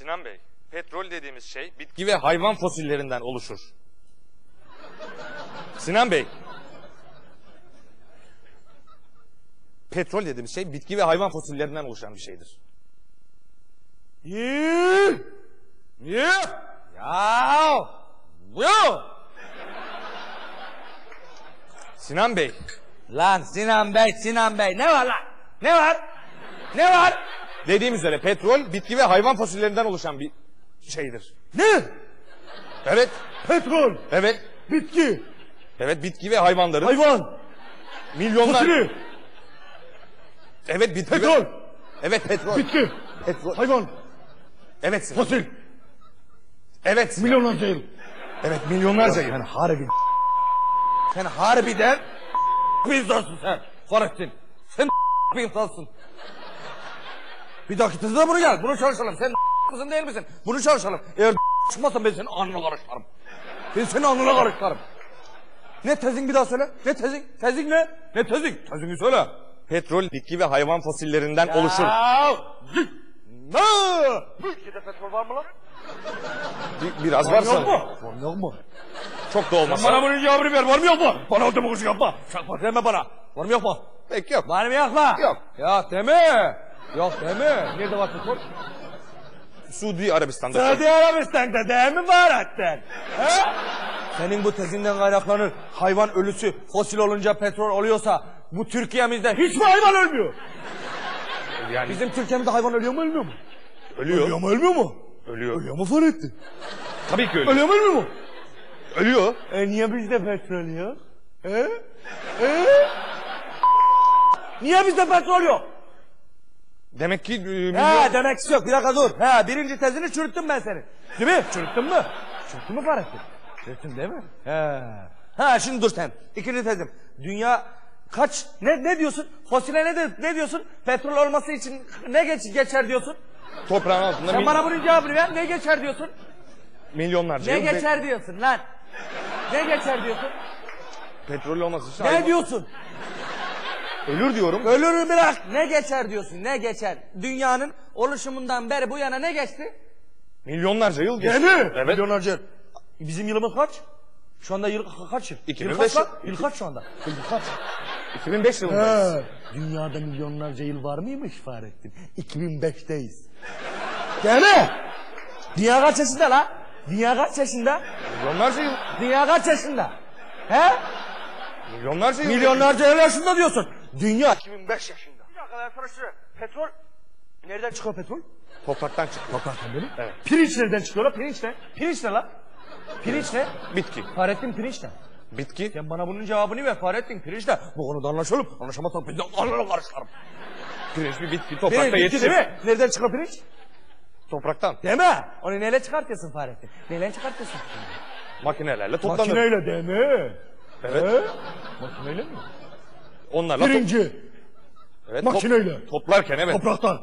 Sinan Bey, petrol dediğimiz şey bitki ve hayvan fosillerinden oluşur. Sinan Bey. Petrol dediğimiz şey bitki ve hayvan fosillerinden oluşan bir şeydir. Yee! Yee! Ya! Bu! Sinan Bey, Lan Sinan Bey, Sinan Bey ne var lan? Ne var? Ne var? Dediğim üzere petrol bitki ve hayvan fosillerinden oluşan bir şeydir. Ne? Evet, Petrol, evet, bitki, evet bitki ve hayvanların hayvan, milyonlar... fosili, Evet bitki petrol, ve... Evet petrol. bitki, Petrol. hayvan, Evet Sinan. fosil, Evet milyonlarca yıl. Evet milyonlarca yıl. Sen harbi... Sen harbiden bir insansın sen. Fahrettin. Sen bir insansın. Bir dahaki tezide bunu gel. Bunu çalışalım. Sen kızın değil misin? Bunu çalışalım. Eğer çıkmazsan ben senin alnına karışlarım. Ben senin alnına karışlarım. Ne tezin bir daha söyle. Ne tezin? Tezin ne? Ne tezin? Tezini söyle. Petrol bitki ve hayvan fosillerinden oluşur. Ya, zık. Ne? Bu ülkede petrol var mı lan? Bir- biraz var Var yok sanırım. mu? Var yok mu? Çok da olmasa. Bana bunun cevabını ver. Var mı yok mu? Bana o demagoji yapma. Çakma deme bana. Var mı yok mu? Pek yok. Var mı yok mu? Yok. Yok deme. Yok deme. Nerede var petrol? Suudi Arabistan'da. Suudi Arabistan'da değil mi? He? Senin bu tezinden kaynaklanır. Hayvan ölüsü fosil olunca petrol oluyorsa bu Türkiye'mizde hiç mi hayvan ölmüyor? Yani Bizim Türkiye'mizde hayvan ölüyor mu ölmüyor mu? ölüyor. Ölüyor mu ölmüyor mu? Ölüyor. Ölüyor mu Fahrettin? Tabii ki ölüyor. Ölüyor mu ölmüyor mu? Ölüyor. E niye bizde petrol yok? He? He? Niye bizde petrol yok? Demek ki e, milyon... He demek ki yok. Bir dakika dur. He birinci tezini çürüttüm ben senin. Değil mi? Çürüttün mü? Çürüttün mü Fahrettin? Çürüttün değil mi? He. Ha şimdi dur sen. İkinci tezim. Dünya kaç ne ne diyorsun? Fosile ne de, ne diyorsun? Petrol olması için ne geç, geçer diyorsun? Toprağın altında Sen bana bunun cevabını ver. Ne geçer diyorsun? milyonlarca Ne yıl geçer diyorsun lan? Ne geçer diyorsun? petrol olması için Ne diyorsun? Ölür diyorum. Ölürü bırak. Ne geçer diyorsun? Ne geçer? Dünyanın oluşumundan beri bu yana ne geçti? Milyonlarca yıl geçti. Değil mi? Evet. Milyonlarca. Bizim yılımız kaç? Şu anda yıl kaç yıl? 2005 yıl yıl. Kaç şu anda? Yıl kaç? 2005 yılındayız. He. Dünyada milyonlarca yıl var mıymış Fahrettin? 2005'teyiz. Değil mi? Dünya kaç yaşında la? Dünya kaç yaşında? Milyonlarca yıl. Dünya kaç yaşında? He? Milyonlarca yıl. Milyonlarca yıl yaşında diyorsun. Dünya 2005 yaşında. Bir dakika ben sana. Petrol. Nereden çıkıyor petrol? Topraktan çıktı. Topraktan değil mi? Evet. Pirinç nereden çıkıyor la? Pirinç ne? Pirinç ne la? Pirinç ne? Bitki. Fahrettin pirinç ne? Bitki. Sen bana bunun cevabını ver Fahrettin pirinç ne? Bu konuda anlaşalım. Anlaşamazsak biz de anlarla karışlarım. Pirinç bir bitki. Pirinç Toprakta bitki yetişir. değil mi? Nereden çıkıyor pirinç? Topraktan. Değil mi? Onu neyle çıkartıyorsun Fahrettin? Neyle çıkartıyorsun? Makinelerle toplanır. Makineyle değil mi? Evet. He? Makineyle mi? Onlarla top- Pirinci evet, top- makineyle. toplarken evet. topraktan.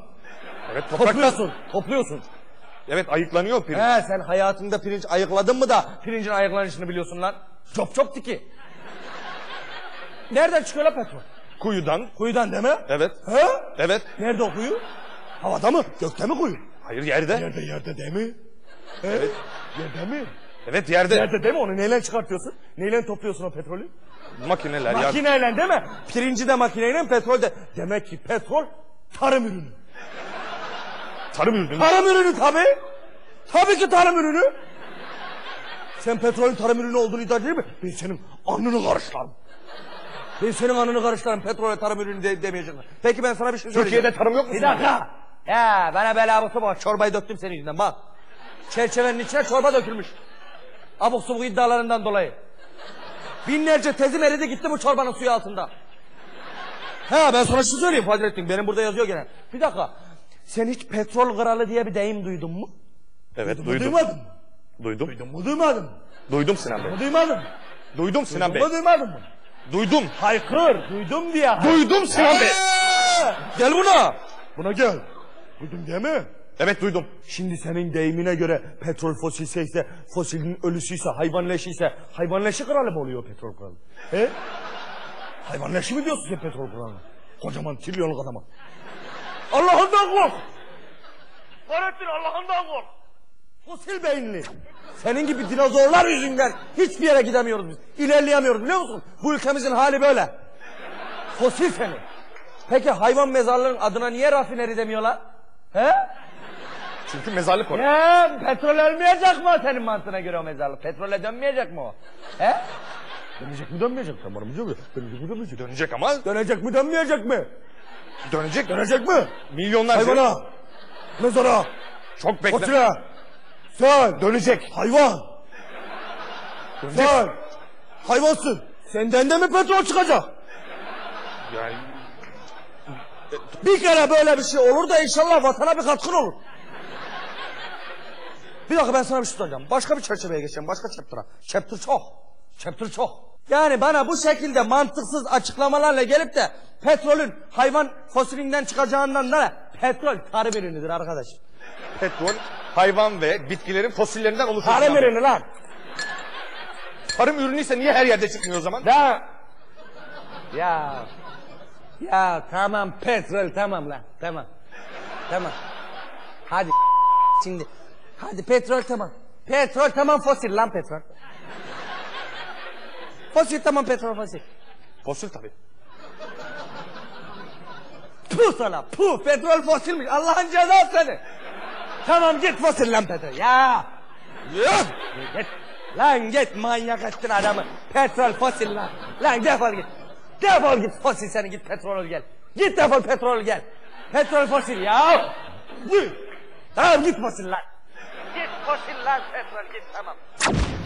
evet topraktan. Topluyorsun. Topluyorsun. Evet ayıklanıyor pirinç. He sen hayatında pirinç ayıkladın mı da pirincin ayıklanışını biliyorsun lan? Çok çok tiki. Nereden çıkıyor la petrol? Kuyudan. Kuyudan değil mi? Evet. He? Evet. Nerede o kuyu? Havada mı? Gökte mi kuyu? Hayır yerde. Yerde yerde değil mi? Evet. Yerde mi? Evet yerde. Yerde değil mi? Onu neyle çıkartıyorsun? Neyle topluyorsun o petrolü? Makineler. Makineyle değil mi? Pirinci de makineyle petrol de. Demek ki petrol tarım ürünü. Tarım ürünü. Tarım ürünü tabi. Tabii ki tarım ürünü. Sen petrolün tarım ürünü olduğunu iddia değil mi? Ben senin alnını karışlarım. Ben senin alnını karışlarım petrole tarım ürünü de, demeyecekler. Peki ben sana bir şey söyleyeceğim. Türkiye'de tarım yok mu? Bir dakika. Ya bana bela abuk bak çorbayı döktüm senin yüzünden bak. Çerçevenin içine çorba dökülmüş. Abuk subuk iddialarından dolayı. Binlerce tezim eridi gitti bu çorbanın suyu altında. Ha ben sana şunu söyleyeyim Fadrettin benim burada yazıyor gene. Bir dakika. Sen hiç petrol kralı diye bir deyim duydun mu? Evet Duydun mu, duydum. Duymadın mı? Duydum. Duydun mu duymadın mı? Duydum Sinan Bey. Duymadın mı? Duydum Sinan Bey. Duydun mu duymadın mı? Duydum. Haykır. Duydum diye. Duydum Sinan Bey. Gel buna. Buna gel. Duydun değil mi? Evet duydum. Şimdi senin deyimine göre petrol fosilse ise fosilin ölüsüyse hayvan leşi ise hayvan leşi kralı mı oluyor petrol kralı? He? Hayvan leşi mi diyorsun sen petrol kralına? Kocaman trilyonluk adama. Allah'ından kork. Fahrettin Allah'ından kork. Fosil beyinli. Senin gibi dinozorlar yüzünden hiçbir yere gidemiyoruz biz. İlerleyemiyoruz biliyor musun? Bu ülkemizin hali böyle. Fosil seni. Peki hayvan mezarlığının adına niye rafineri demiyorlar? He? Çünkü mezarlık orası. Ya petrol ölmeyecek mi o senin mantığına göre o mezarlık? Petrole dönmeyecek mi o? He? Dönecek mi dönmeyecek mi? Tamam mı? Dönecek mi dönmeyecek? Dönecek ama Dönecek mi dönmeyecek mi? dönecek. Dönecek mi? Milyonlarca. Hayvana, mezara, Çok bekle. fosile, sen, Dönecek. hayvan, Dönecek. sen, hayvansın. Senden de mi petrol çıkacak? Yani Bir kere böyle bir şey olur da inşallah vatana bir katkın olur. Bir dakika ben sana bir şey soracağım. Başka bir çerçeveye geçeceğim. Başka chapter'a. Chapter çok. Chapter çok. Yani bana bu şekilde mantıksız açıklamalarla gelip de petrolün hayvan fosilinden çıkacağından da petrol tarım ürünüdür arkadaş. petrol hayvan ve bitkilerin fosillerinden oluşuyor. Tarım ürünü lan. Tarım ürünüyse niye her yerde çıkmıyor o zaman? Da. Ya. Ya tamam petrol tamam lan. Tamam. Tamam. Hadi şimdi. Hadi petrol tamam. Petrol tamam fosil lan petrol. Fosil tamam petrol fosil. Fosil tabii. Puh sana puh petrol fosilmiş Allah'ın cezası seni. Tamam git fosil lan petrol ya. Git. Lan git manyak ettin adamı. Petrol fosil lan. Lan defol git. Defol git fosil seni git petrol gel. Git defol petrol gel. Petrol fosil ya. Tamam git fosil lan. فصل الأسد والجسم